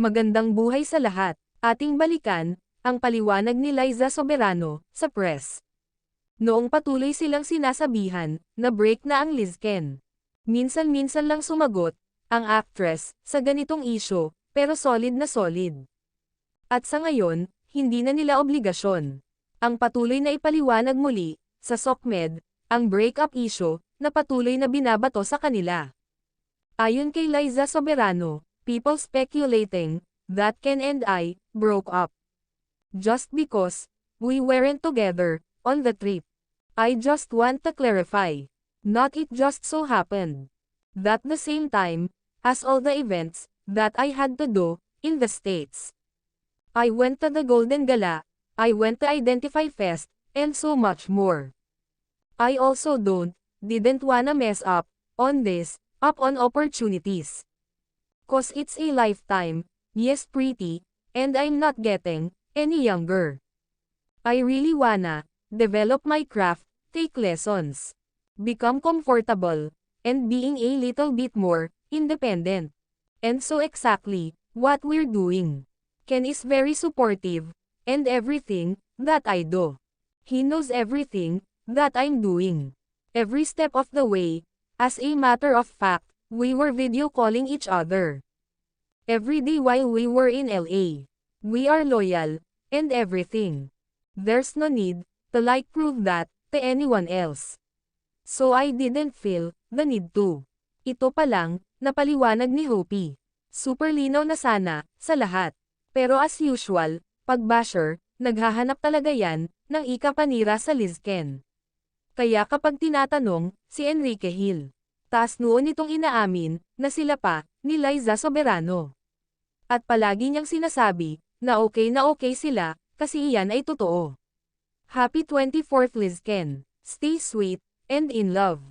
Magandang buhay sa lahat. Ating balikan, ang paliwanag ni Liza Soberano, sa press. Noong patuloy silang sinasabihan, na break na ang Lizken. Minsan-minsan lang sumagot, ang actress, sa ganitong isyo, pero solid na solid. At sa ngayon, hindi na nila obligasyon. Ang patuloy na ipaliwanag muli, sa SOCMED, ang breakup issue, na patuloy na binabato sa kanila. Ayon kay Liza Soberano, people speculating, that Ken and I, broke up. Just because, we weren't together, on the trip. I just want to clarify. Not it just so happened. That the same time, as all the events, that I had to do, in the States. I went to the Golden Gala, I went to Identify Fest, and so much more. I also don't, didn't wanna mess up, on this, up on opportunities. Cause it's a lifetime, yes pretty, and I'm not getting, any younger. I really wanna, develop my craft, take lessons, become comfortable, and being a little bit more, independent. And so exactly, what we're doing. Ken is very supportive, and everything, that I do. He knows everything, that I'm doing. Every step of the way, as a matter of fact, we were video calling each other. Every day while we were in LA. We are loyal, and everything. There's no need, to like prove that, to anyone else. So I didn't feel, the need to. Ito pa lang, napaliwanag ni Hopi. Super linaw na sana, sa lahat. Pero as usual, pag basher, naghahanap talaga yan, ng ikapanira sa Lizken. Kaya kapag tinatanong, si Enrique Hill. Taas noon itong inaamin, na sila pa, ni Liza Soberano. At palagi niyang sinasabi, na okay na okay sila, kasi iyan ay totoo. Happy 24th Lizken. Stay sweet, and in love.